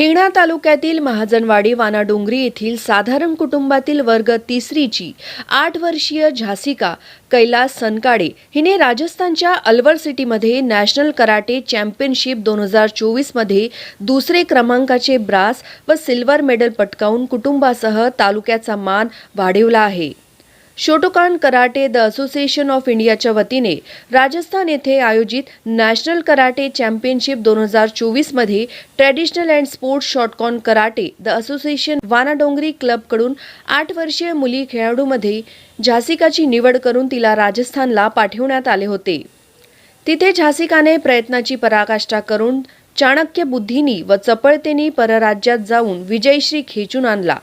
हिंगणा तालुक्यातील महाजनवाडी वानाडोंगरी येथील साधारण कुटुंबातील वर्ग तिसरीची आठ वर्षीय झासिका कैलास सनकाडे हिने राजस्थानच्या अलवर सिटीमध्ये नॅशनल कराटे चॅम्पियनशिप दोन हजार चोवीसमध्ये दुसरे क्रमांकाचे ब्रास व सिल्वर मेडल पटकावून कुटुंबासह तालुक्याचा मान वाढवला आहे. Shotokan karate the association of इंडियाच्या वतीने राजस्थान येथे आयोजित नॅशनल कराटे चॅम्पियनशिप दोन हजार चोवीसमध्ये traditional and sports Shotokan karate the association Wanadongri क्लबकडून आठ वर्षीय मुली खेळाडूमध्ये झासिकाची निवड करून तिला राजस्थानला पाठवण्यात आले होते. तिथे झासिकाने प्रयत्नाची पराकाष्ठा करून चाणक्य बुद्धीनी व चपळतेनी परराज्यात जाऊन विजयश्री खेचून आणला.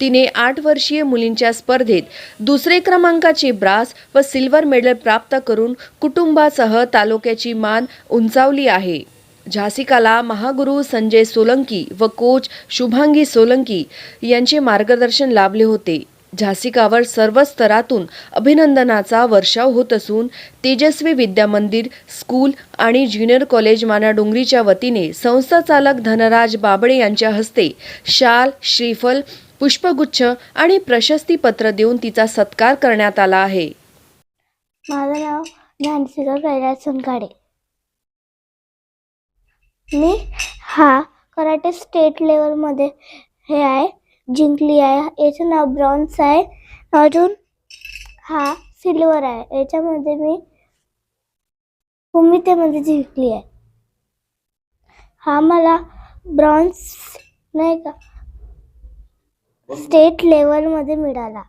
तिने आठ वर्षीय मुलींच्या स्पर्धेत दुसरे क्रमांकाचे ब्रास व सिल्वर मेडल प्राप्त करून कुटुंबासह तालुक्याची मान उंचावली आहे. झासिकाला महागुरु संजय सोलंकी व कोच शुभांगी सोलंकी यांचे मार्गदर्शन लाभले होते. झासिकावर सर्व स्तरातून अभिनंदनाचा वर्षाव होत असून तेजस्वी विद्या मंदिर स्कूल आणि ज्युनियर कॉलेज मानाडोंगरीच्या वतीने संस्था चालक धनराज बाबळे यांच्या हस्ते शाल श्रीफल पुष्पगुच्छ आणि प्रशस्तीपत्र देऊन तिचा सत्कार करण्यात आला आहे. माझं नाव ज्ञानसिका कैलास सोनकाडे मी हा कराटे स्टेट लेवलमध्ये हे आहे जिंकली आहे. याचं नाव ब्रॉन्झ आहे. अजून हा सिल्वर आहे. याच्यामध्ये मी भूमितेमध्ये जिंकली आहे. हा मला ब्रॉन्झ नाही का? स्टेट लेवलमध्ये मिळाला.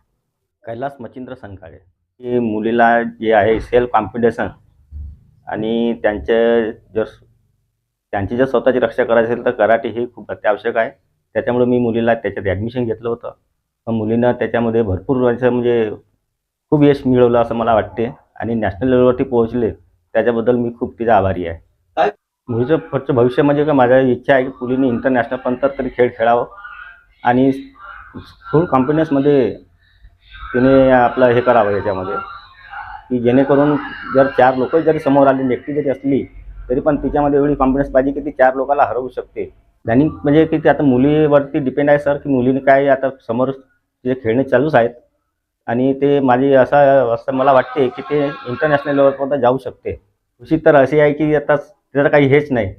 कैलास मच्छिंद्र संघाळे की मुलीला जे आहे सेल्फ कॉन्फिडन्स आणि त्यांचे जर त्यांची जर स्वतःची रक्षा करायची असेल तर कराटे हे खूप अत्यावश्यक आहे. त्याच्यामुळे मी मुलीला त्याच्यात ॲडमिशन घेतलं होतं. पण मुलीनं त्याच्यामध्ये भरपूर असं म्हणजे खूप यश मिळवलं असं मला वाटते. आणि नॅशनल लेवलवरती पोहोचले त्याच्याबद्दल मी खूप तिचा आभारी आहे. मुलीचं पुढचं भविष्य म्हणजे का माझी इच्छा आहे की मुलीने इंटरनॅशनल तरी खेळ खेळावं. आणि फुल कॉन्फिडन्समध्ये तिने आपलं हे करावं याच्यामध्ये. की जेणेकरून जर चार लोक जरी समोर आली एकटी जरी असली तरी पण तिच्यामध्ये एवढी कॉन्फिडन्स पाहिजे की ती चार लोकांना हरवू शकते. आणि म्हणजे की ते आता मुलीवरती डिपेंड आहे सर की मुलीने काय आता समोर तिचे खेळणे चालूच आहेत. आणि ते माझी असं असं मला वाटते की ते इंटरनॅशनल लेवलपर्यंत जाऊ शकते. खुशी तर अशी आहे की आता त्याचं काही हेच नाही.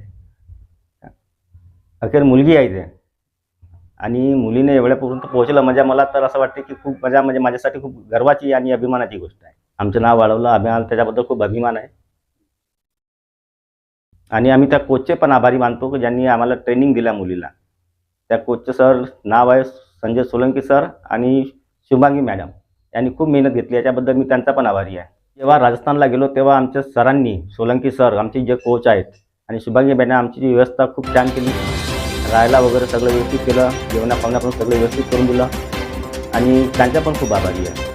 अखेर मुलगी आहे ते. आणि मुलीने एवढ्यापर्यंत पोहोचलं म्हणजे मला तर असं वाटते की खूप मजा म्हणजे माझ्यासाठी खूप गर्वाची आणि अभिमानाची गोष्ट आहे. आमचं नाव वाढवलं अभिमान त्याच्याबद्दल खूप अभिमान आहे. आणि आम्ही त्या कोचचे पण आभारी मानतो की ज्यांनी आम्हाला ट्रेनिंग दिल्या मुलीला. त्या कोचचं सर नाव आहे संजय सोलंकी सर आणि शुभांगी मॅडम यांनी खूप मेहनत घेतली याच्याबद्दल मी त्यांचा पण आभारी आहे. जेव्हा राजस्थानला गेलो तेव्हा आमच्या सरांनी सोलंकी सर आमचे जे कोच आहेत आणि शुभांगी मॅडम आमची जी व्यवस्था खूप छान केली. राहायला वगैरे सगळं व्यवस्थित केलं जेवणापावणा पण सगळं व्यवस्थित करून दिलं. आणि त्यांचा पण खूप आभारी आहे.